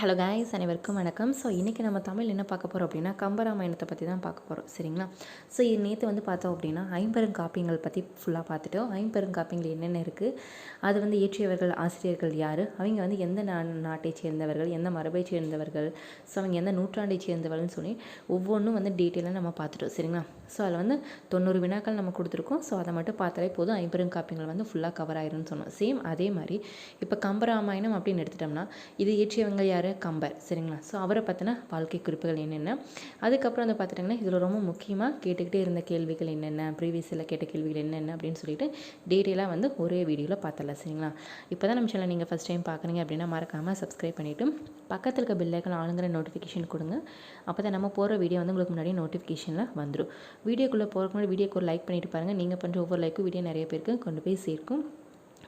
Hello guys அனைவருக்கும் வணக்கம். So இன்றைக்கி நம்ம தமிழ் என்ன பார்க்க போகிறோம் அப்படின்னா கம்பராமாயணத்தை பற்றி தான் பார்க்க போகிறோம் சரிங்களா? ஸோ இது நேற்று வந்து பார்த்தோம் அப்படின்னா ஐம்பெருங்காப்பியங்கள் பற்றி ஃபுல்லாக பார்த்துட்டோம். ஐம்பெருங்காப்பியங்கள் என்னென்ன இருக்குது அது வந்து இயற்றியவர்கள் ஆசிரியர்கள் யார்? அவங்க வந்து எந்த நா நாட்டை சேர்ந்தவர்கள் எந்த மரபை சேர்ந்தவர்கள்? ஸோ அவங்க எந்த நூற்றாண்டை சேர்ந்தவர்கள்னு சொல்லி ஒவ்வொன்றும் வந்து டீட்டெயிலாக நம்ம பார்த்துட்டோம். சரிங்களா? ஸோ அதில் வந்து தொண்ணூறு வினாக்கள் நம்ம கொடுத்துருக்கோம். ஸோ அதை மட்டும் பார்த்தாலே போதும். ஐம்பெருங்காப்பியங்கள் வந்து ஃபுல்லாக கவர் ஆயிரும்னு சொன்னோம். சேம் அதே மாதிரி இப்போ கம்பராமாயணம் அப்படின்னு எடுத்துட்டோம்னா இது இயற்றியவங்க யார்? கம்பர் சரிங்களா? ஸோ அவரை பற்றின வாழ்க்கை குறிப்புகள் என்னென்ன? அதுக்கப்புறம் வந்து பார்த்துட்டிங்கன்னா இதில் ரொம்ப முக்கியமாக கேட்டுக்கிட்டே இருந்த கேள்விகள் என்னென்ன? ப்ரீவியஸில் கேட்ட கேள்விகள் என்னென்ன? அப்படின்னு சொல்லிட்டு டீட்டெயிலாக வந்து ஒரே வீடியோவில் பார்த்துடலாம் சரிங்களா? இப்போ தான் நம்ம சேனல் நீங்கள் ஃபஸ்ட் டைம் பார்க்குறீங்க அப்படின்னா மறக்காமல் சப்ஸ்கிரைப் பண்ணிவிட்டு பக்கத்தில் இருக்க பில்லைக்கன் ஆளுங்கிற நோட்டிஃபிகேஷன் கொடுங்க. அப்போ தான் நம்ம போகிற வீடியோ வந்து உங்களுக்கு முன்னாடி நோட்டிஃபிகேஷனில் வந்துடும் வீடியோக்குள்ளே போகிறக்கு முன்னாடி வீடியோக்கு ஒரு லைக் பண்ணிட்டு பாருங்கள் நீங்கள் பண்ணுற ஒவ்வொரு லைக்கும் வீடியோ நிறைய பேருக்கு கொண்டு போய் சேர்க்கும்.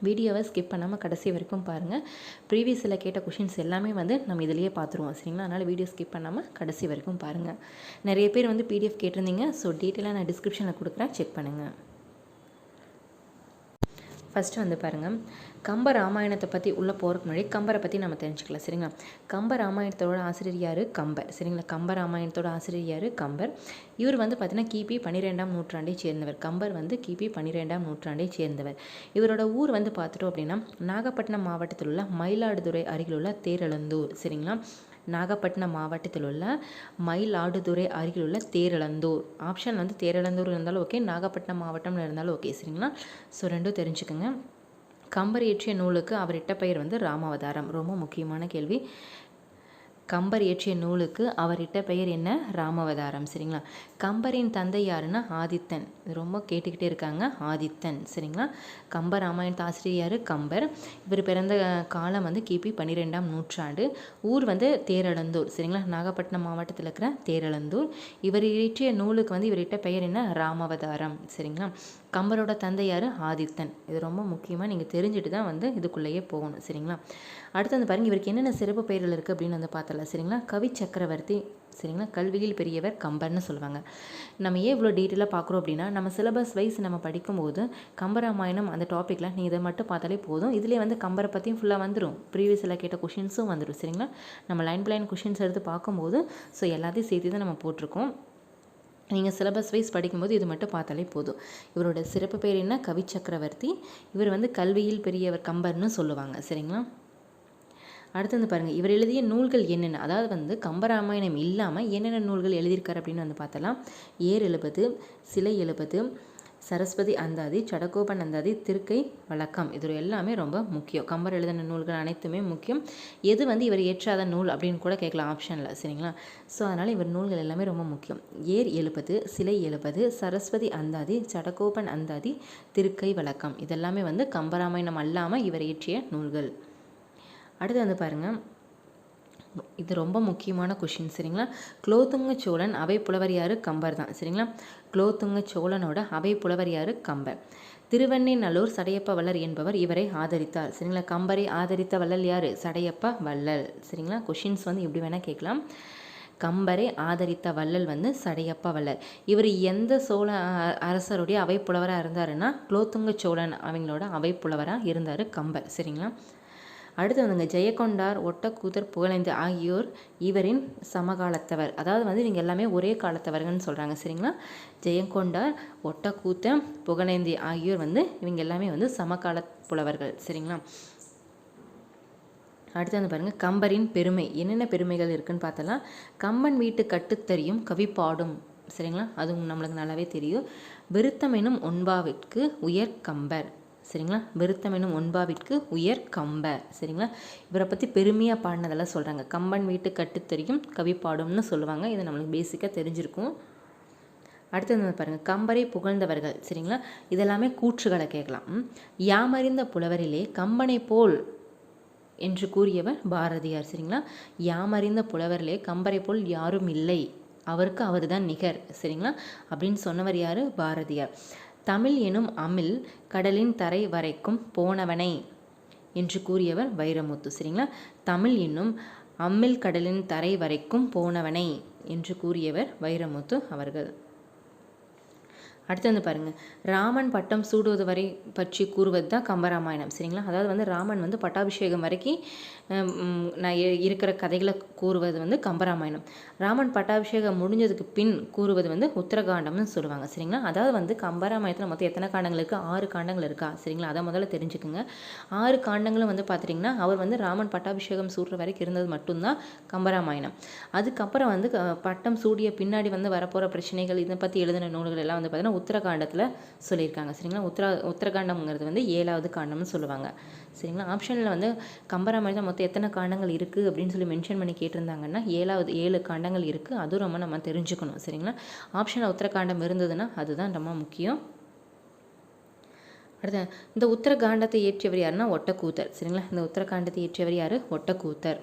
வீடியோவை ஸ்கிப் பண்ணாமல் கடைசி வரைக்கும் பாருங்கள் ப்ரீவியஸில் கேட்ட கொஷின்ஸ் எல்லாமே வந்து நம்ம இதிலேயே பார்த்துருவோம். சரிங்களா? அதனால் வீடியோ ஸ்கிப் பண்ணாமல் கடைசி வரைக்கும் பாருங்கள் நிறைய பேர் வந்து பிடிஎஃப் கேட்டிருந்தீங்க. ஸோ டீட்டெயிலாக நான் டிஸ்கிரிப்ஷனில் கொடுக்குறேன். செக் பண்ணுங்கள் ஃபஸ்ட்டு வந்து பாருங்கள் கம்ப ராமாயணத்தை பற்றி உள்ளே போகிறதுக்கு முன்னாடி கம்பரை பற்றி நம்ம தெரிஞ்சுக்கலாம் சரிங்களா? கம்ப ராமாயணத்தோட ஆசிரியர் யார்? கம்பர் சரிங்களா? கம்ப ராமாயணத்தோட ஆசிரியர் யார்? கம்பர். இவர் வந்து பார்த்தீங்கன்னா கிபி பன்னிரெண்டாம் நூற்றாண்டை சேர்ந்தவர். கம்பர் வந்து கிபி பன்னிரெண்டாம் நூற்றாண்டை சேர்ந்தவர். இவரோட ஊர் வந்து பார்த்துட்டோம் அப்படின்னா நாகப்பட்டினம் மாவட்டத்தில் உள்ள மயிலாடுதுறை அருகில் உள்ள தேரழந்தூர் சரிங்களா? நாகப்பட்டினம் மாவட்டத்தில் உள்ள மயிலாடுதுறை அருகில் உள்ள தேரழந்தூர் ஆப்ஷன் வந்து தேரழந்தூர் இருந்தாலும் ஓகே நாகப்பட்டினம் மாவட்டம்னு இருந்தாலும் ஓகே சரிங்களா? ஸோ ரெண்டும் தெரிஞ்சுக்கோங்க. கம்பர் இயற்றிய நூலுக்கு அவர் இட்ட பெயர் வந்து ராமாவதாரம். ரொம்ப முக்கியமான கேள்வி. கம்பர் இயற்றிய நூலுக்கு அவர் இட்ட பெயர் என்ன? ராமவதாரம். சரிங்களா? கம்பரின் தந்தை யாருன்னா ஆதித்தன். இது ரொம்ப கேட்டுக்கிட்டே இருக்காங்க. ஆதித்தன். சரிங்களா? கம்பர் ராமாயணத்து ஆசிரியர் யார்? கம்பர். இவர் பிறந்த காலம் வந்து கிபி பன்னிரெண்டாம் நூற்றாண்டு. ஊர் வந்து தேரழந்தூர் சரிங்களா? நாகப்பட்டினம் மாவட்டத்தில் இருக்கிற தேரழந்தூர் இவர் இயற்றிய நூலுக்கு வந்து இவர்கிட்ட பெயர் என்ன? ராமவதாரம். சரிங்களா? கம்பரோட தந்தை யார்? ஆதித்தன். இது ரொம்ப முக்கியமாக நீங்கள் தெரிஞ்சுட்டு தான் வந்து இதுக்குள்ளேயே போகணும். சரிங்களா? அடுத்து வந்து பாருங்கள் இவருக்கு என்னென்ன சிறப்பு பெயர்கள் இருக்குது அப்படின்னு வந்து பார்த்தலாம் சரிங்களா? கவி சக்கரவர்த்தி சரிங்களா? கல்வியில் பெரியவர் கம்பர்னு சொல்லுவாங்க. நம்ம ஏன் இவ்வளோ டீட்டெயிலாக பார்க்குறோம் அப்படின்னா நம்ம சிலபஸ் வைஸ் நம்ம படிக்கும்போது கம்பராமாயணம் அந்த டாப்பிக்கில் நீங்கள் இதை மட்டும் பார்த்தாலே போதும். இதிலே வந்து கம்பரை பற்றியும் ஃபுல்லாக வந்துடும் ப்ரீவியஸில் கேட்ட கொஷின்ஸும் வந்துடும் சரிங்களா? நம்ம லைன் பை லைன் கொஷின்ஸ் எடுத்து பார்க்கும்போது ஸோ எல்லாத்தையும் சேர்த்து தான் நம்ம போட்டிருக்கோம். நீங்கள் சிலபஸ் வைஸ் படிக்கும்போது இது மட்டும் பார்த்தாலே போதும். இவரோட சிறப்பு பேர் என்ன? கவி சக்கரவர்த்தி இவர் வந்து கல்வியில் பெரியவர் கம்பர்னு சொல்லுவாங்க. சரிங்களா? அடுத்து வந்து பாருங்கள் இவர் எழுதிய நூல்கள் என்னென்ன? அதாவது வந்து கம்பராமாயணம் இல்லாமல் என்னென்ன நூல்கள் எழுதியிருக்காரு அப்படின்னு வந்து பார்த்தலாம் ஏர் எழுபது சிலை எழுபது சரஸ்வதி அந்தாதி சடகோபன் அந்தாதி திருக்கை வழக்கம். இது எல்லாமே ரொம்ப முக்கியம். கம்பர் எழுதின நூல்கள் அனைத்துமே முக்கியம். எது வந்து இவர் ஏற்றாத நூல் அப்படின்னு கூட கேட்கலாம் ஆப்ஷனில் சரிங்களா? ஸோ அதனால் இவர் நூல்கள் எல்லாமே ரொம்ப முக்கியம். ஏர் எழுபது சிலை எழுபது சரஸ்வதி அந்தாதி சடகோபன் அந்தாதி திருக்கை வழக்கம். இதெல்லாமே வந்து கம்பராமாயணம் அல்லாமல் இவர் இயற்றிய நூல்கள். அடுத்து வந்து பாருங்கள் இது ரொம்ப முக்கியமான கொஷின் சரிங்களா? குலோத்துங்க சோழன் அவை புலவர் யாரு? கம்பர் தான் சரிங்களா? குலோத்துங்க சோழனோட அவை புலவர் யாரு? கம்பர். திருவெண்ணைநல்லூர் சடையப்ப வள்ளர் என்பவர் இவரை ஆதரித்தார் சரிங்களா? கம்பரை ஆதரித்த வள்ளல் யார்? சடையப்ப வள்ளல் சரிங்களா? கொஷின்ஸ் வந்து எப்படி வேணால் கேட்கலாம். கம்பரை ஆதரித்த வள்ளல் வந்து சடையப்ப வள்ளல். இவர் எந்த சோழ அரசருடைய அவை புலவராக இருந்தாருன்னா குலோத்துங்க சோழன் அவங்களோட அவை புலவராக இருந்தார் கம்பர் சரிங்களா? அடுத்து வந்துங்க ஜெயக்கொண்டார் ஒட்டக்கூத்தர் புகழேந்தி ஆகியோர் இவரின் சமகாலத்தவர். அதாவது வந்து இவங்க எல்லாமே ஒரே காலத்தவர்கள்னு சொல்கிறாங்க சரிங்களா? ஜெயங்கொண்டார் ஒட்டக்கூத்த புகழேந்தி ஆகியோர் வந்து இவங்க எல்லாமே வந்து சமகால புலவர்கள் சரிங்களா? அடுத்து வந்து பாருங்கள் கம்பரின் பெருமை. என்னென்ன பெருமைகள் இருக்குன்னு பார்த்தலாம் கம்பன் வீட்டு கட்டுத்தறியும் கவி பாடும் சரிங்களா? அதுவும் நம்மளுக்கு நல்லாவே தெரியும். விருத்தம் எனும் ஒன்பாவிற்கு உயர் கம்பர். சரிங்களா? விருத்தம் என்னும் ஒன்பாவிற்கு உயர் கம்ப. சரிங்களா? இவரை பற்றி பெருமையாக பாடினதெல்லாம் சொல்கிறாங்க கம்பன் வீட்டு கட்டுத்தறியும் கவி பாடும்னு சொல்லுவாங்க. இது நம்மளுக்கு பேசிக்காக தெரிஞ்சிருக்கும். அடுத்தது பாருங்கள் கம்பரை புகழ்ந்தவர்கள் சரிங்களா? இதெல்லாமே கூற்றுகளை கேட்கலாம். யாமறிந்த புலவரிலே கம்பனை போல் என்று கூறியவர் பாரதியார் சரிங்களா? யாமறிந்த புலவரிலே கம்பரை போல் யாரும் இல்லை. அவருக்கு அவர் தான் நிகர் சரிங்களா? அப்படின்னு சொன்னவர் யார்? பாரதியார். தமிழ் எனும் அமில் கடலின் தரை வரைக்கும் போனவனை என்று கூறியவர் வைரமுத்து. சரிங்களா? தமிழ் என்னும் அம்மில் கடலின் தரை வரைக்கும் போனவனை என்று கூறியவர் வைரமுத்து அவர்கள். அடுத்து வந்து பாருங்கள் ராமன் பட்டம் சூடுவது வரை பற்றி கூறுவது தான் கம்பராமாயணம். சரிங்களா? அதாவது வந்து ராமன் வந்து பட்டாபிஷேகம் வரைக்கும் நான் இருக்கிற கதைகளை கூறுவது வந்து கம்பராமாயணம். ராமன் பட்டாபிஷேகம் முடிஞ்சதுக்கு பின் கூறுவது வந்து உத்தரகாண்டம்னு சொல்லுவாங்க. சரிங்களா? அதாவது வந்து கம்பராமாயணத்தில் மொத்தம் எத்தனை காண்டங்கள் இருக்குது ஆறு காண்டங்கள் இருக்கா? சரிங்களா? அதை முதல்ல தெரிஞ்சுக்குங்க. ஆறு காண்டங்களும் வந்து பார்த்துட்டிங்கன்னா அவர் வந்து ராமன் பட்டாபிஷேகம் சூடுற வரைக்கும் இருந்தது மட்டும்தான் கம்பராமாயணம். அதுக்கப்புறம் வந்து பட்டம் சூடிய பின்னாடி வந்து வரப்போகிற பிரச்சனைகள் இதை பற்றி எழுதின நூல்கள் எல்லாம் வந்து பார்த்திங்கன்னா உத்தரகாண்டத்தில் சொல்லியிருக்காங்க. சரிங்களா? உத்தரா உத்தரகாண்டம்ங்கிறது வந்து ஏழாவது காண்டம்னு சொல்லுவாங்க. சரிங்களா? ஆப்ஷனில் வந்து கம்பராமாயணம் மொத்தம் எத்தனை காண்டங்கள் இருக்குது அப்படின்னு சொல்லி மென்ஷன் பண்ணி கேட்டிருந்தாங்கன்னா ஏழாவது ஏழு காண்டங்கள் இருக்குது அதுவும் ரொம்ப நம்ம தெரிஞ்சுக்கணும். சரிங்களா? ஆப்ஷனில் உத்தரகாண்டம் இருந்ததுன்னா அதுதான் ரொம்ப முக்கியம். அடுத்த இந்த உத்தரகாண்டத்தை இயற்றியவர் யாருன்னா ஒட்டக்கூத்தர். சரிங்களா? இந்த உத்தரகாண்டத்தை இயற்றியவர் யார்? ஒட்டக்கூத்தர்.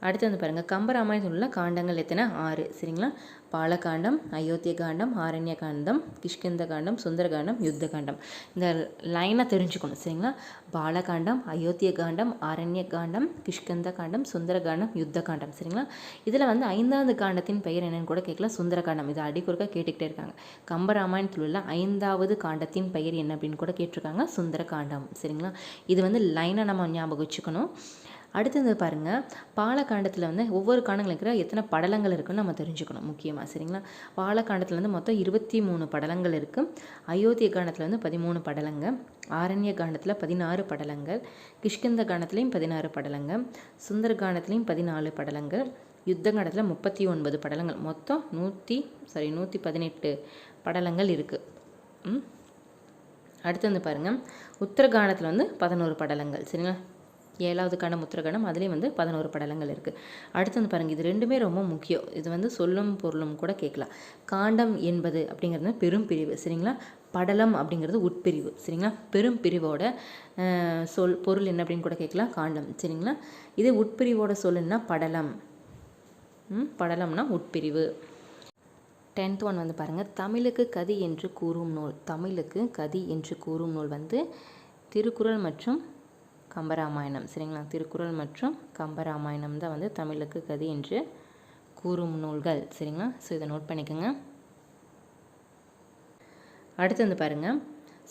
அடுத்து வந்து பாருங்கள் கம்பராமாயணத்தில் உள்ள காண்டங்கள் எத்தனை? ஆறு. சரிங்களா? பாலகாண்டம் அயோத்திய காண்டம் ஆரண்ய காண்டம் கிஷ்கிந்த காண்டம் சுந்தரகாண்டம் யுத்த காண்டம் இந்த லைனை தெரிஞ்சுக்கணும் சரிங்களா? பாலகாண்டம் அயோத்திய காண்டம் ஆரண்ய காண்டம் கிஷ்கிந்த காண்டம் சுந்தரகாண்டம் யுத்த காண்டம் சரிங்களா? இதில் வந்து ஐந்தாவது காண்டத்தின் பெயர் என்னன்னு கூட கேட்கலாம். சுந்தரகாண்டம். இதை அடிக்குறுக்க கேட்டுக்கிட்டே இருக்காங்க. கம்பராமாயணத்தில் உள்ள ஐந்தாவது காண்டத்தின் பெயர் என்ன அப்படின்னு கூட கேட்டிருக்காங்க. சுந்தர காண்டம் சரிங்களா? இது வந்து லைனை நம்ம ஞாபகம் வச்சுக்கணும். அடுத்தது பாருங்கள் பாலக்காண்டத்தில் வந்து ஒவ்வொரு காண்டங்கள் இருக்கிற எத்தனை படலங்கள் இருக்குன்னு நம்ம தெரிஞ்சுக்கணும் முக்கியமாக சரிங்களா? பாலக்காண்டத்தில் வந்து மொத்தம் இருபத்தி மூணு படலங்கள் இருக்குது அயோத்திய காண்டத்தில் வந்து பதிமூணு படலங்கள் ஆரண்ய காண்டத்தில் பதினாறு படலங்கள் கிஷ்கிந்த காண்டத்துலேயும் பதினாறு படலங்கள் சுந்தர காண்டத்துலேயும் பதினாலு படலங்கள் யுத்தகாண்டத்தில் முப்பத்தி ஒன்பது படலங்கள். மொத்தம் நூற்றி சாரி நூற்றி பதினெட்டு படலங்கள் இருக்குது அடுத்து வந்து பாருங்கள் உத்தரகாண்டத்தில் வந்து பதினோரு படலங்கள் சரிங்களா? ஏழாவது கணம் உத்திரகணம் அதுலேயும் வந்து பதினோரு படலங்கள் இருக்குது அடுத்து வந்து பாருங்கள் இது ரெண்டுமே ரொம்ப முக்கியம். இது வந்து சொல்லும் பொருளும் கூட கேட்கலாம். காண்டம் என்பது அப்படிங்கிறது பெரும் பிரிவு சரிங்களா? படலம் அப்படிங்கிறது உட்பிரிவு சரிங்களா? பெரும் பிரிவோட சொல் பொருள் என்ன அப்படின்னு கூட கேட்கலாம். காண்டம் சரிங்களா? இதே உட்பிரிவோட சொல்லுன்னா படலம். படலம்னா உட்பிரிவு. டென்த் ஒன் வந்து பாருங்கள் தமிழுக்கு கதி என்று கூறும் நூல் தமிழுக்கு கதி என்று கூறும் நூல் வந்து திருக்குறள் மற்றும் கம்பராமாயணம் சரிங்களா? திருக்குறள் மற்றும் கம்பராமாயணம் தான் வந்து தமிழுக்கு கதி என்று கூறும் நூல்கள் சரிங்களா? ஸோ இதை நோட் பண்ணிக்கோங்க. அடுத்து வந்து பாருங்கள்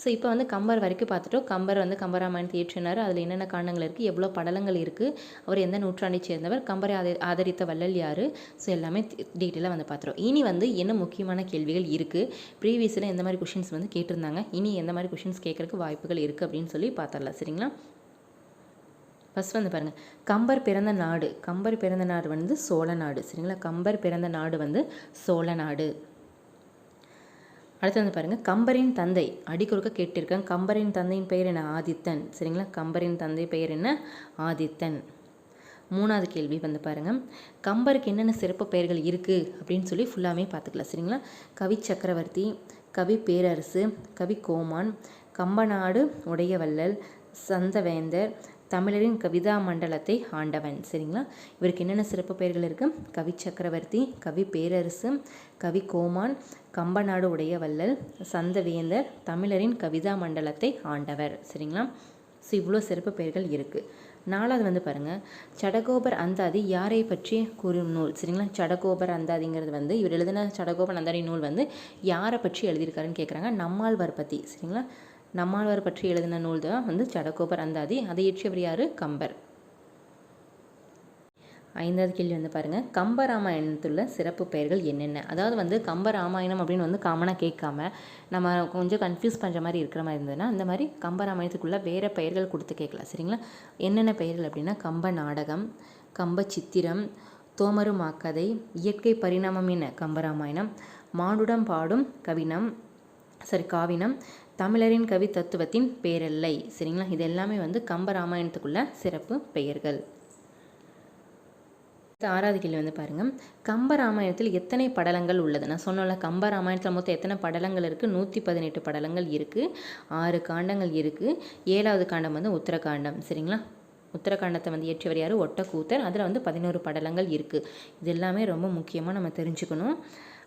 ஸோ இப்போ வந்து கம்பர் வரைக்கும் பார்த்துட்டோம். கம்பர் வந்து கம்பராமாயணத்தை ஏற்றினார் அதில் என்னென்ன காரணங்கள் இருக்குது எவ்வளோ படலங்கள் இருக்குது அவர் எந்த நூற்றாண்டை சேர்ந்தவர்? கம்பரை ஆத ஆதரித்த வள்ளல் யார்? ஸோ எல்லாமே டீட்டெயிலாக வந்து பார்த்துருவோம் இனி வந்து என்ன முக்கியமான கேள்விகள் இருக்குது ப்ரீவியஸில் எந்த மாதிரி கொஷின்ஸ் வந்து கேட்டிருந்தாங்க? இனி எந்த மாதிரி கொஷின்ஸ் கேட்குறக்கு வாய்ப்புகள் இருக்குது அப்படின்னு சொல்லி பார்த்துடலாம் சரிங்களா? ஃபஸ்ட் வந்து பாருங்கள் கம்பர் பிறந்த நாடு. கம்பர் பிறந்த நாடு வந்து சோழ நாடு. சரிங்களா? கம்பர் பிறந்த நாடு வந்து சோழ நாடு. அடுத்து வந்து பாருங்கள் கம்பரின் தந்தை. அடிக்குறுக்க கேட்டிருக்கேன் கம்பரின் தந்தையின் பெயர் என்ன? ஆதித்தன். சரிங்களா? கம்பரின் தந்தை பெயர் என்ன? ஆதித்தன். மூணாவது கேள்வி வந்து பாருங்கள் கம்பருக்கு என்னென்ன சிறப்பு பெயர்கள் இருக்குது அப்படின்னு சொல்லி ஃபுல்லாமே பார்த்துக்கலாம். சரிங்களா? கவி சக்கரவர்த்தி கவி பேரரசு கவி கோமான் கம்பநாடு உடையவல்லல் சந்தவேந்தர் தமிழரின் கவிதா மண்டலத்தை ஆண்டவன். சரிங்களா? இவருக்கு என்னென்ன சிறப்பு பெயர்கள் இருக்குது கவி சக்கரவர்த்தி கவி பேரரசு கவி கோமான் கம்பநாடு உடைய வள்ளல் சந்தவேந்தர் தமிழரின் கவிதா மண்டலத்தை ஆண்டவர். சரிங்களா? ஸோ இவ்வளோ சிறப்பு பெயர்கள் இருக்குது நாலாவது வந்து பாருங்கள் சடகோபர் அந்தாதி யாரை பற்றி கூறும் நூல்? சரிங்களா? சடகோபர் அந்தாதிங்கிறது வந்து இவர் எழுதின சடகோபர் அந்தாதி நூல் வந்து யாரை பற்றி எழுதியிருக்காருன்னு கேட்குறாங்க நம்மாழ்வார் பற்றி சரிங்களா? நம்மாழ்வார் பற்றி எழுதின நூல் தான் வந்து சடகோபர் அந்தாதி. அதை இயற்றியவர் யார்? கம்பர். ஐந்தாவது கேள்வி வந்து பாருங்கள் கம்பராமாயணத்துள்ள சிறப்பு பெயர்கள் என்னென்ன? அதாவது வந்து கம்பராமாயணம் அப்படின்னு வந்து காமனாக கேட்காம நம்ம கொஞ்சம் கன்ஃபியூஸ் பண்ணுற மாதிரி இருக்கிற மாதிரி இருந்ததுன்னா இந்த மாதிரி கம்பராமாயணத்துக்குள்ளே வேறு பெயர்கள் கொடுத்து கேட்கலாம். சரிங்களா? என்னென்ன பெயர்கள் அப்படின்னா கம்ப நாடகம் கம்ப சித்திரம் தோமருமாக்கதை இயற்கை பரிணாமம் என்ன? கம்பராமாயணம் மானுடம் பாடும் கவினம் சரி காவினம் தமிழரின் கவி தத்துவத்தின் பேரல்லை. சரிங்களா? இது எல்லாமே வந்து கம்ப ராமாயணத்துக்குள்ள சிறப்பு பெயர்கள். ஆறாவது கேள்வி வந்து பாருங்கள் கம்ப ராமாயணத்தில் எத்தனை படலங்கள் உள்ளது? நான் சொன்னோம்ல கம்ப ராமாயணத்தில் மொத்தம் எத்தனை படலங்கள் இருக்குது நூற்றி பதினெட்டு படலங்கள் இருக்குது ஆறு காண்டங்கள் இருக்குது ஏழாவது காண்டம் வந்து உத்தரகாண்டம். சரிங்களா? உத்தரகாண்டத்தை வந்து இயற்றியவர் யார்? ஒட்டக்கூத்தர். அதில் வந்து பதினோரு படலங்கள் இருக்குது இது எல்லாமே ரொம்ப முக்கியமாக நம்ம தெரிஞ்சுக்கணும்.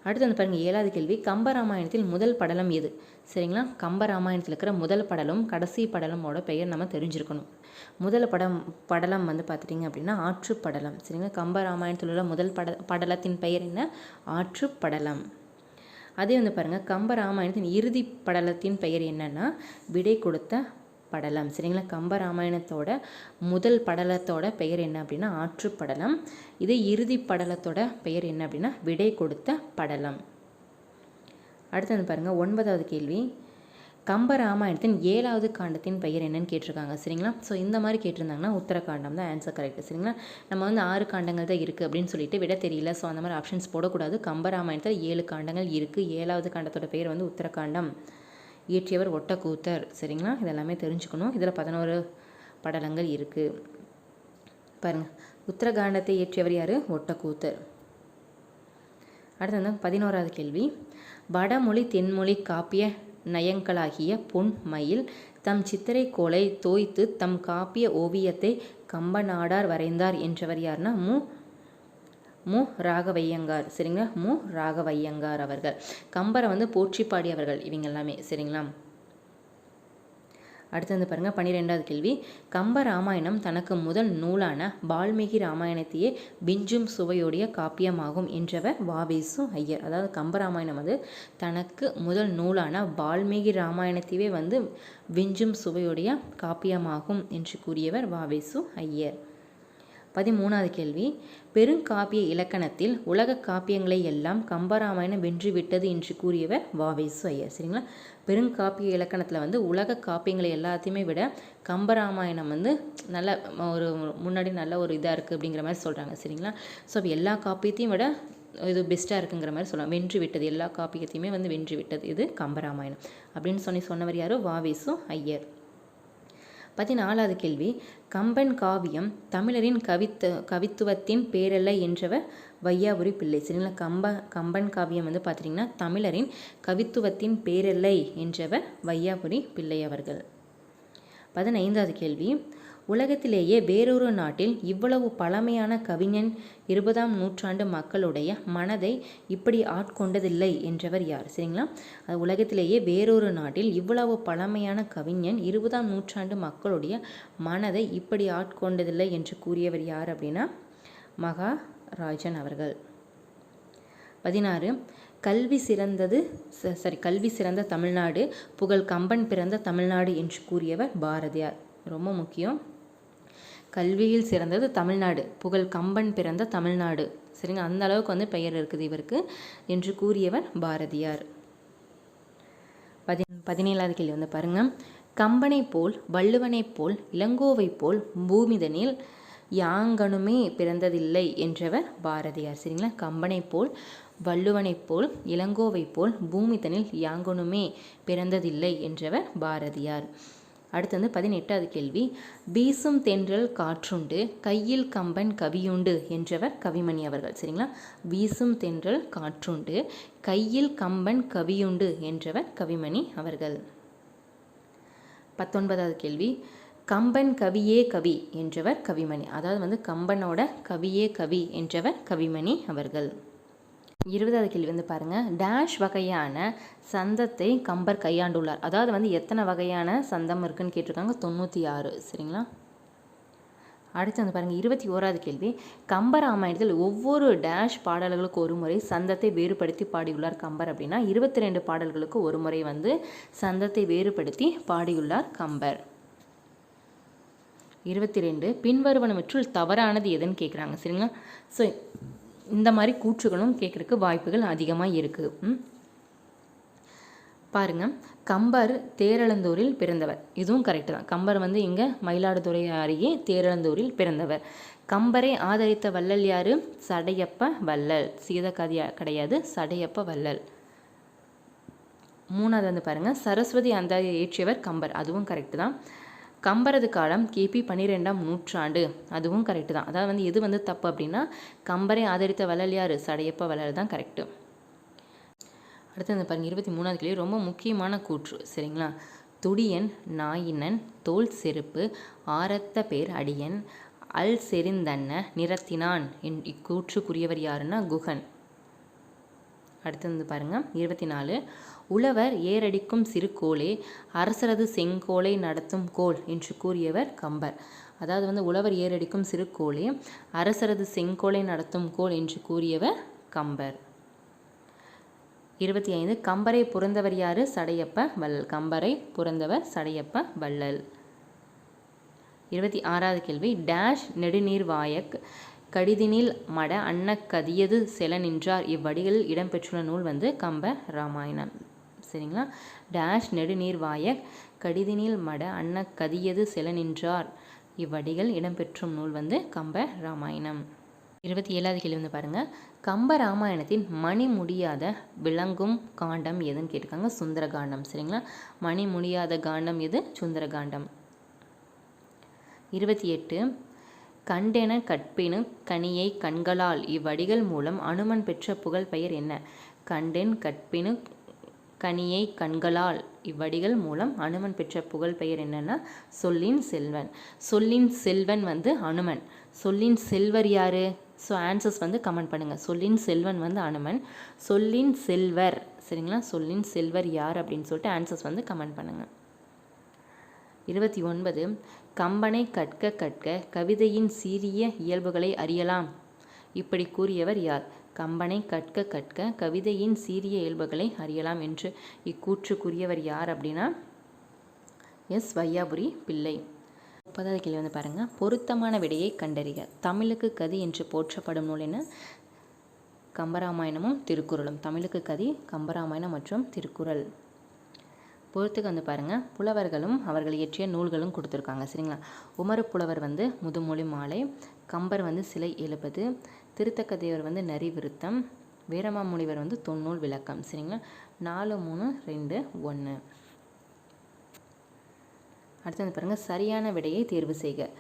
அடுத்து வந்து பாருங்கள் ஏழாவது கேள்வி. கம்பராமாயணத்தில் முதல் படலம் எது? சரிங்களா? கம்பராமாயணத்தில் இருக்கிற முதல் படலும் கடைசி படலமோட பெயர் நம்ம தெரிஞ்சிருக்கணும். முதல் படம் படலம் வந்து பார்த்துட்டிங்க அப்படின்னா ஆற்று படலம் சரிங்களா? கம்பராமாயணத்தில் உள்ள முதல் பட படலத்தின் பெயர் என்ன? ஆற்று படலம் அதே வந்து பாருங்கள் கம்பராமாயணத்தின் இறுதி படலத்தின் பெயர் என்னென்னா விடை கொடுத்த படலம். சரிங்களா? கம்ப ராமாயணத்தோட முதல் படலத்தோட பெயர் என்ன அப்படின்னா ஆற்றுப்படலம். இது இறுதி படலத்தோட பெயர் என்ன அப்படின்னா விடை கொடுத்த படலம். அடுத்து வந்து பாருங்கள் ஒன்பதாவது கேள்வி. கம்ப ராமாயணத்தின் ஏழாவது காண்டத்தின் பெயர் என்னன்னு கேட்டிருக்காங்க சரிங்களா? ஸோ இந்த மாதிரி கேட்டிருந்தாங்கன்னா உத்தரகாண்டம் தான் ஆன்சர் கரெக்ட் சரிங்களா? நம்ம வந்து ஆறு காண்டங்கள் தான் இருக்குது அப்படின்னு சொல்லிட்டு விட தெரியல. ஸோ அந்த மாதிரி ஆப்ஷன்ஸ் போடக்கூடாது. கம்ப ராமாயணத்தில் ஏழு காண்டங்கள் இருக்குது ஏழாவது காண்டத்தோட பெயர் வந்து உத்தரகாண்டம். இயற்றியவர் ஒட்டக்கூத்தர். சரிங்களா? இதெல்லாமே தெரிஞ்சுக்கணும். இதில் பதினோரு படலங்கள் இருக்குது பாருங்கள் உத்தரகாண்டத்தை இயற்றியவர் யார்? ஒட்டக்கூத்தர். அடுத்து வந்து பதினோராவது கேள்வி. வடமொழி தென்மொழி காப்பிய நயங்களாகிய பொன் மயில் தம் சித்திரை கோலை தோய்த்து தம் காப்பிய ஓவியத்தை கம்பநாடார் வரைந்தார் என்றவர் யார்னா மு. மு. ராகவையங்கார் சரிங்களா? மு. ராகவையங்கார் அவர்கள். கம்பரை வந்து போற்றி பாடியவர்கள் இவங்க எல்லாமே சரிங்களா? அடுத்து வந்து பாருங்கள் பன்னிரெண்டாவது கேள்வி. கம்ப ராமாயணம் தனக்கு முதல் நூலான வால்மீகி ராமாயணத்தையே பிஞ்சும் சுவையுடைய காப்பியமாகும் என்றவர் வாவேசு ஐயர். அதாவது கம்ப ராமாயணம் வந்து தனக்கு முதல் நூலான வால்மீகி ராமாயணத்தையே வந்து விஞ்சும் சுவையுடைய காப்பியமாகும் என்று கூறியவர் வாவேசு ஐயர். பதிமூணாவது கேள்வி. பெருங்காப்பிய இலக்கணத்தில் உலக காப்பியங்களை எல்லாம் கம்பராமாயணம் வென்றுவிட்டது என்று கூறியவர் வாவேசு ஐயர். சரிங்களா? பெருங்காப்பிய இலக்கணத்தில் வந்து உலக காப்பியங்களை எல்லாத்தையுமே விட கம்பராமாயணம் வந்து நல்ல ஒரு முன்னாடி நல்ல ஒரு இதாக இருக்குது அப்படிங்கிற மாதிரி சொல்கிறாங்க சரிங்களா? ஸோ எல்லா காப்பியத்தையும் விட இது பெஸ்ட்டாக இருக்குங்கிற மாதிரி சொல்லலாம் வென்று விட்டது எல்லா காப்பியத்தையுமே வந்து வென்று விட்டது இது கம்பராமாயணம் அப்படின்னு சொல்லி சொன்னவர் யாரும் வாவேசும் ஐயர். பதினாலாவது கேள்வி. கம்பன் காவியம் தமிழரின் கவித்து கவித்துவத்தின் பேரல்ல என்றவர் வையாபுரி பிள்ளை. சரிங்களா? கம்ப கம்பன் காவியம் வந்து பார்த்துட்டிங்கன்னா தமிழரின் கவித்துவத்தின் பேரல்லை என்றவர் வையாபுரி பிள்ளை அவர்கள். பதினைந்தாவது கேள்வி. உலகத்திலேயே வேறொரு நாட்டில் இவ்வளவு பழமையான கவிஞன் இருபதாம் நூற்றாண்டு மக்களுடைய மனதை இப்படி ஆட்கொண்டதில்லை என்றவர் யார்? சரிங்களா? அது உலகத்திலேயே வேறொரு நாட்டில் இவ்வளவு பழமையான கவிஞன் இருபதாம் நூற்றாண்டு மக்களுடைய மனதை இப்படி ஆட்கொண்டதில்லை என்று கூறியவர் யார் அப்படின்னா? மகாராஜன் அவர்கள். பதினாறு. கல்வி சிறந்தது சரி கல்வி சிறந்த தமிழ்நாடு புகழ் கம்பன் பிறந்த தமிழ்நாடு என்று கூறியவர் பாரதியார். ரொம்ப முக்கியம். கல்வியில் சிறந்தது தமிழ்நாடு. புகழ் கம்பன் பிறந்த தமிழ்நாடு. சரிங்க? அந்த அளவுக்கு வந்து பெயர் இருக்குது இவருக்கு. என்று கூறியவர் பாரதியார். பதி பதினேழாவது கேள்வி வந்து பாருங்க. கம்பனை போல் வள்ளுவனைப் போல் இளங்கோவை போல் பூமிதனில் யாங்கனுமே பிறந்ததில்லை என்றவர் பாரதியார். சரிங்களா? கம்பனை போல் வள்ளுவனைப் போல் இளங்கோவை போல் பூமிதனில் யாங்கனுமே பிறந்ததில்லை என்றவர் பாரதியார். அடுத்து வந்து பதினெட்டாவது கேள்வி. பீசும் தென்றல் காற்றுண்டு கையில் கம்பன் கவியுண்டு என்றவர் கவிமணி அவர்கள். சரிங்களா? பீசும் தென்றல் காற்றுண்டு கையில் கம்பன் கவியுண்டு என்றவர் கவிமணி அவர்கள். பத்தொன்பதாவது கேள்வி. கம்பன் கவியே கவி என்றவர் கவிமணி. அதாவது வந்து கம்பனோட கவியே கவி என்றவர் கவிமணி அவர்கள். இருபதாவது கேள்வி வந்து பாருங்கள் டேஷ் வகையான சந்தத்தை கம்பர் கையாண்டுள்ளார். அதாவது வந்து எத்தனை வகையான சந்தம் இருக்குன்னு கேட்டிருக்காங்க. தொண்ணூற்றி ஆறு சரிங்களா? அடுத்து வந்து பாருங்கள் இருபத்தி ஓராவது கேள்வி கம்பராமாயணத்தில் ஒவ்வொரு டேஷ் பாடல்களுக்கு ஒரு முறை சந்தத்தை வேறுபடுத்தி பாடியுள்ளார் கம்பர் அப்படின்னா இருபத்தி ரெண்டு பாடல்களுக்கு ஒரு முறை வந்து சந்தத்தை வேறுபடுத்தி பாடியுள்ளார் கம்பர். இருபத்தி ரெண்டு பின்வருவனவற்றுள் தவறானது எதுன்னு கேட்குறாங்க சரிங்களா? ஸோ இந்த மாதிரி கூற்றுகளும் கேட்குறக்கு வாய்ப்புகள் அதிகமாக இருக்குது. பாருங்க. கம்பர் தேரழந்தூரில் பிறந்தவர். இதுவும் கரெக்டு தான். கம்பர் வந்து இங்கே மயிலாடுதுறை அருகே தேரழந்தூரில் பிறந்தவர். கம்பரை ஆதரித்த வள்ளல் யார்? சடையப்ப வள்ளல். சீதகதியா கிடையாது. சடையப்ப வள்ளல். மூணாவது வந்து பாருங்கள் சரஸ்வதி அந்த ஏற்றியவர் கம்பர். அதுவும் கரெக்டு தான். கம்பரது காலம் கிபி பன்னிரெண்டாம் நூற்றாண்டு. அதுவும் கரெக்டு தான். அதாவது வந்து எது வந்து தப்பு அப்படின்னா கம்பரை ஆதரித்த வள்ளல் சடையப்ப வள்ளல் தான் கரெக்டு அடுத்து வந்து பாருங்க இருபத்தி மூணாவது கேள்வி. ரொம்ப முக்கியமான கூற்று சரிங்களா? துடியன் நாயினன் தோல் செருப்பு ஆரத்த பேர் அடியன் அல் செறிந்தன்ன நிறத்தினான். என் இக்கூற்றுக்குரியவர் யாருன்னா குகன். அடுத்து வந்து பாருங்கள் இருபத்தி நாலு. உழவர் ஏரடிக்கும் சிறு கோலே அரசரது செங்கோலை நடத்தும் கோல் என்று கூறியவர் கம்பர். அதாவது வந்து உழவர் ஏரடிக்கும் சிறு கோலே அரசரது செங்கோலை நடத்தும் கோல் என்று கூறியவர் கம்பர். இருபத்தி ஐந்து கம்பரை புறந்தவர் யாரு? சடையப்ப வள்ளல். கம்பரை புறந்தவர் சடையப்ப வள்ளல். இருபத்தி ஆறாவது கேள்வி டேஷ் நெடுநீர் வாயக் கடிதினில் மட அன்ன கதியது செல நின்றார். இவ்வடிகளில் இடம்பெற்றுள்ள நூல் வந்து கம்ப ராமாயணம். சரிங்களா? டேஷ் நெடுநீர் வாய கடிதினில் மட அன்ன கதியது செல நின்றார். இவ்வடிகள் இடம்பெற்றும் நூல் வந்து கம்ப ராமாயணம். இருபத்தி ஏழாவது கேள்வி வந்து பாருங்கள் கம்ப ராமாயணத்தின் மணி முடியாத விளங்கும் காண்டம் எதுன்னு கேட்டிருக்காங்க? சுந்தர காண்டம் சரிங்களா? மணி முடியாத காண்டம் எது? சுந்தர காண்டம் இருபத்தி எட்டு. கண்டென கற்பினு கனியை கண்களால். இவ்வடிகள் மூலம் அனுமன் பெற்ற புகழ் பெயர் என்ன? கண்டென் கற்பினு கனியை கண்களால். இவ்வடிகள் மூலம் அனுமன் பெற்ற புகழ் பெயர் என்னன்னா சொல்லின் செல்வன். சொல்லின் செல்வன் வந்து அனுமன். சொல்லின் செல்வர் யாரு? ஸோ ஆன்சர்ஸ் வந்து கமெண்ட் பண்ணுங்கள் சொல்லின் செல்வன் வந்து அனுமன். சொல்லின் செல்வர். சரிங்களா? சொல்லின் செல்வர் யார் அப்படின்னு சொல்லிட்டு ஆன்சர்ஸ் வந்து கமெண்ட் பண்ணுங்கள் இருபத்தி ஒன்பது கம்பனை கற்க கற்க கவிதையின் சீரிய இயல்புகளை அறியலாம். இப்படி கூறியவர் யார்? கம்பனை கற்க கற்க கவிதையின் சீரிய இயல்புகளை அறியலாம் என்று இக்கூற்று கூறியவர் யார் அப்படின்னா எஸ். வையாபுரி பிள்ளை. முப்பதாவது கேள்வி வந்து பாருங்கள் பொருத்தமான விடையை கண்டறிக. தமிழுக்கு கதி என்று போற்றப்படும் நூல் என்ன? கம்பராமாயணமும் திருக்குறளும். தமிழுக்கு கதி கம்பராமாயணம் மற்றும் திருக்குறள். பொறுத்துக்கு வந்து பாருங்கள் புலவர்களும் அவர்கள் இயற்றிய நூல்களும் கொடுத்துருக்காங்க. சரிங்களா? உமர புலவர் வந்து முதுமொழி மாலை கம்பர் வந்து சிலை எழுபது திருத்தக்கதேவர் வந்து நரி விருத்தம் வீரமாமுனிவர் வந்து தொன்னூல் விளக்கம். சரிங்களா? நாலு மூணு ரெண்டு ஒன்று அடுத்து வந்து பாருங்கள் சரியான விடையை தேர்வு செய்க.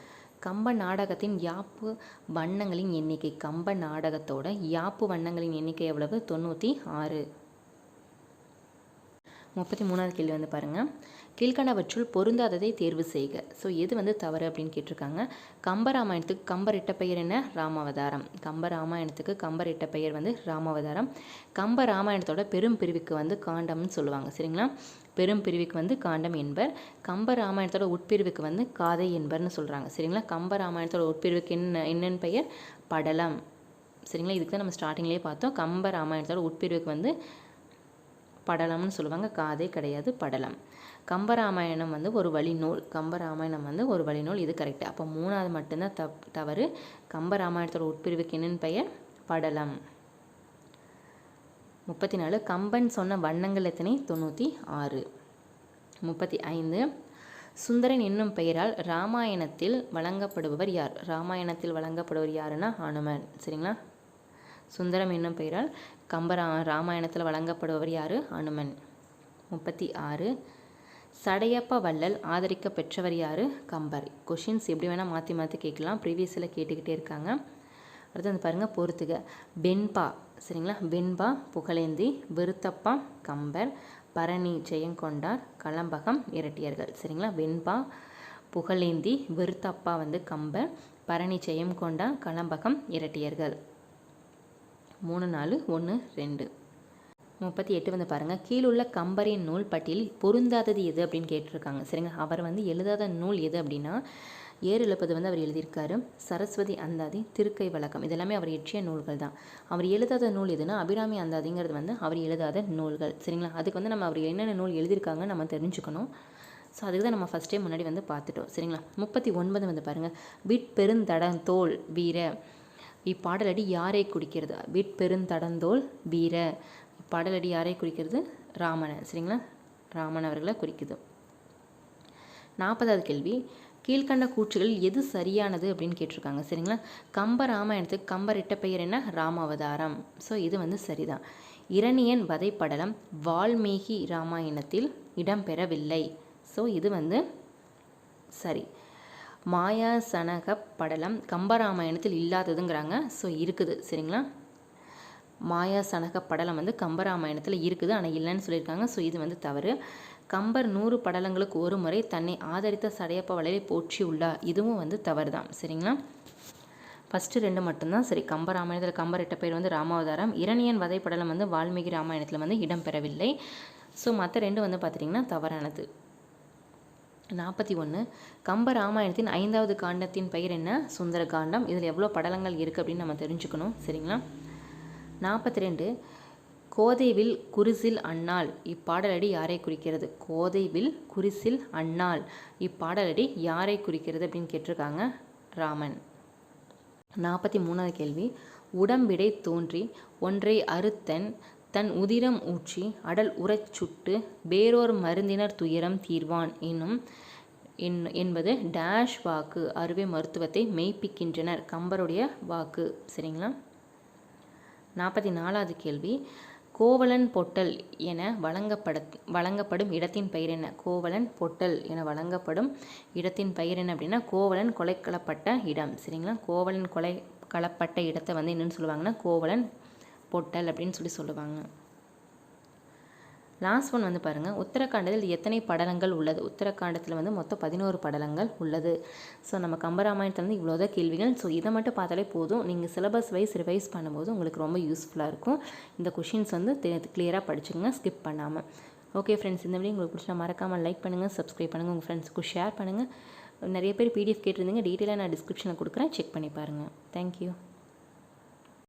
கம்ப நாடகத்தின் யாப்பு வண்ணங்களின் எண்ணிக்கை. கம்ப நாடகத்தோட யாப்பு வண்ணங்களின் எண்ணிக்கை எவ்வளவு? தொண்ணூற்றி ஆறு. முப்பத்தி மூணாவது கேள்வி வந்து பாருங்கள் கீழ்கண்டவற்றுள் பொருந்தாததை தேர்வு செய்க. ஸோ எது வந்து தவறு அப்படின்னு கேட்டிருக்காங்க. கம்பராமாயணத்துக்கு கம்பர் இட்ட பெயர் என்ன? ராமாவதாரம். கம்ப ராமாயணத்துக்கு கம்பர் இட்ட பெயர் வந்து ராமாவதாரம். கம்ப ராமாயணத்தோட பெரும் பிரிவுக்கு வந்து காண்டம்னு சொல்லுவாங்க. சரிங்களா? பெரும் பிரிவுக்கு வந்து காண்டம் என்பர். கம்ப ராமாயணத்தோட உட்பிரிவுக்கு வந்து காதை என்பர்னு சொல்கிறாங்க சரிங்களா? கம்ப ராமாயணத்தோட உட்பிரிவுக்கு என்ன என்னன்னு பெயர்? படலம். சரிங்களா? இதுக்கு தான் நம்ம ஸ்டார்டிங்லேயே பார்த்தோம். கம்ப ராமாயணத்தோட உட்பிரிவுக்கு வந்து படலம்னு சொல்லுவாங்க. காதே கிடையாது படலம். கம்பராமாயணம் வந்து ஒரு வழிநூல். கம்பராமாயணம் வந்து ஒரு வழிநூல் இது கரெக்டு அப்போ மூணாவது மட்டும்தான் தப் தவறு. கம்பராமாயணத்தோட உட்பிரிவுக்கு என்னென்னு பெயர்? படலம். முப்பத்தி நாலு கம்பன் சொன்ன வண்ணங்கள் எத்தனை? தொண்ணூற்றி ஆறு. முப்பத்தி ஐந்து சுந்தரன் என்னும் பெயரால் ராமாயணத்தில் வழங்கப்படுபவர் யார்? ராமாயணத்தில் வழங்கப்படுவர் யாருன்னா ஹனுமன். சரிங்களா? சுந்தரம் என்னும் பெயரால் கம்பரா ராமாயணத்தில் வழங்கப்படுபவர் யார்? அனுமன். முப்பத்தி ஆறு. சடையப்ப வள்ளல் ஆதரிக்க பெற்றவர் யார்? கம்பர். கொஷின்ஸ் எப்படி வேணால் மாற்றி மாற்றி கேட்கலாம். ப்ரீவியஸில் கேட்டுக்கிட்டே இருக்காங்க. அடுத்து வந்து பாருங்கள் பொறுத்துக. வெண்பா. சரிங்களா? வெண்பா புகழேந்தி விருத்தப்பா கம்பர் பரணி ஜெயங்கொண்டார் களம்பகம் இரட்டியர்கள். சரிங்களா? வெண்பா புகழேந்தி விருத்தப்பா வந்து கம்பர் பரணி ஜெயங்கொண்டா களம்பகம் இரட்டியர்கள். மூணு நாலு ஒன்று ரெண்டு. முப்பத்தி எட்டு வந்து பாருங்கள் கீழுள்ள கம்பரின் நூல் பட்டியலில் பொருந்தாதது எது அப்படின்னு கேட்டிருக்காங்க. சரிங்க? அவர் வந்து எழுதாத நூல் எது அப்படின்னா ஏர் இழப்பது வந்து அவர் எழுதியிருக்காரு. சரஸ்வதி அந்தாதி திருக்கை வழக்கம். இதெல்லாமே அவர் இயற்றிய நூல்கள் தான். அவர் எழுதாத நூல் எதுனா அபிராமி அந்தாதிங்கிறது வந்து அவர் எழுதாத நூல்கள். சரிங்களா? அதுக்கு வந்து நம்ம அவர் என்னென்ன நூல் எழுதியிருக்காங்க நம்ம தெரிஞ்சுக்கணும். ஸோ அதுக்கு தான் நம்ம ஃபஸ்ட்டே முன்னாடி வந்து பார்த்துட்டோம். சரிங்களா? முப்பத்தி ஒன்பது வந்து பாருங்கள் விட் பெருந்தடந்தோல் வீர இப்பாடலடி யாரை குறிக்கிறது? வீட் பெருந்தடந்தோல் வீர. இப்பாடலடி யாரை குறிக்கிறது? ராமனை. சரிங்களா? ராமன் அவர்களை குறிக்குது. நாற்பதாவது கேள்வி. கீழ்கண்ட கூற்றுகள் எது சரியானது அப்படின்னு கேட்டிருக்காங்க. சரிங்களா? கம்ப ராமாயணத்துக்கு கம்பரிட்ட பெயர் என்ன? ராமாவதாரம். ஸோ இது வந்து சரிதான். இரணியன் வதைப்படலம் வால்மீகி ராமாயணத்தில் இடம்பெறவில்லை. ஸோ இது வந்து சரி. மாயா சனக படலம் கம்பராமாயணத்தில் இல்லாததுங்கிறாங்க. ஸோ இருக்குது. சரிங்களா? மாயாசனக படலம் வந்து கம்பராமாயணத்தில் இருக்குது. ஆனால் இல்லைன்னு சொல்லியிருக்காங்க. ஸோ இது வந்து தவறு. கம்பர் நூறு படலங்களுக்கு ஒரு முறை தன்னை ஆதரித்த சடையப்ப வளையலை போற்றி உள்ளார். இதுவும் வந்து தவறு தான் சரிங்களா? ஃபஸ்ட்டு ரெண்டு மட்டும்தான். சரி கம்ப ராமாயணத்தில் கம்பர் இட்ட பேர் வந்து ராமாவதாரம். இரணியன் வதைப்படலம் வந்து வால்மீகி ராமாயணத்தில் வந்து இடம்பெறவில்லை ஸோ மற்ற ரெண்டு வந்து பார்த்துட்டிங்கன்னா தவறானது. நாற்பத்தி ஒன்று கம்ப ராமாயணத்தின் ஐந்தாவது காண்டத்தின் பெயர் என்ன? சுந்தர காண்டம் இதில் எவ்வளோ படலங்கள் இருக்குது அப்படின்னு நம்ம தெரிஞ்சுக்கணும். சரிங்களா? நாற்பத்தி ரெண்டு கோதைவில் குரிசில் அண்ணாள். இப்பாடலடி யாரை குறிக்கிறது? கோதைவில் குரிசில் அண்ணாள். இப்பாடலடி யாரை குறிக்கிறது அப்படின்னு கேட்டிருக்காங்க ராமன். நாற்பத்தி மூணாவது கேள்வி. உடம்பிடை தோன்றி ஒன்றை அறுத்தன் தன் உதிரம் ஊற்றி அடல் உறச் சுட்டு வேறோர் மருந்தினர் துயரம் தீர்வான் என்னும் என் என்பது டேஷ் வாக்கு அறுவை மருத்துவத்தை மெய்ப்பிக்கின்றனர். கம்பருடைய வாக்கு. சரிங்களா? நாற்பத்தி நாலாவது கேள்வி. கோவலன் பொட்டல் என வழங்கப்பட வழங்கப்படும் இடத்தின் பெயர் என்ன? கோவலன் பொட்டல் என வழங்கப்படும் இடத்தின் பெயர் என்ன அப்படின்னா கோவலன் கொலை கலப்பட்ட இடம். சரிங்களா? கோவலன் கொலை களப்பட்ட இடத்தை வந்து என்னென்னு சொல்லுவாங்கன்னா கோவலன் பொட்டல் அப்படின்னு சொல்லி சொல்லுவாங்க. லாஸ்ட் ஒன் வந்து பாருங்கள் உத்தரகாண்டத்தில் எத்தனை படலங்கள் உள்ளது? உத்தரகாண்டத்தில் வந்து மொத்தம் பதினோரு படலங்கள் உள்ளது. ஸோ நம்ம கம்பராமாயணத்தில் வந்து இவ்வளோதான் கேள்விகள். ஸோ இதை மட்டும் பார்த்தாலே போதும். நீங்கள் சிலபஸ் வைஸ் ரிவைஸ் பண்ணும்போது உங்களுக்கு ரொம்ப யூஸ்ஃபுல்லாக இருக்கும். இந்த கொஷின்ஸ் வந்து கிளியராக படிச்சுக்கோங்க. ஸ்கிப் பண்ணாமல் ஓகே ஃப்ரெண்ட்ஸ் இந்த வீடியோ உங்களுக்கு பிடிச்சா மறக்காமல் லைக் பண்ணுங்கள் சப்ஸ்கிரைப் பண்ணுங்கள் உங்கள் ஃப்ரெண்ட்ஸுக்கு ஷேர் பண்ணுங்கள் நிறைய பேர் பிடிஎஃப் கேட்டிருந்தீங்க. டீட்டெயிலாக நான் டிஸ்கிரிப்ஷனில் கொடுக்குறேன். செக் பண்ணி பாருங்கள் தேங்க்யூ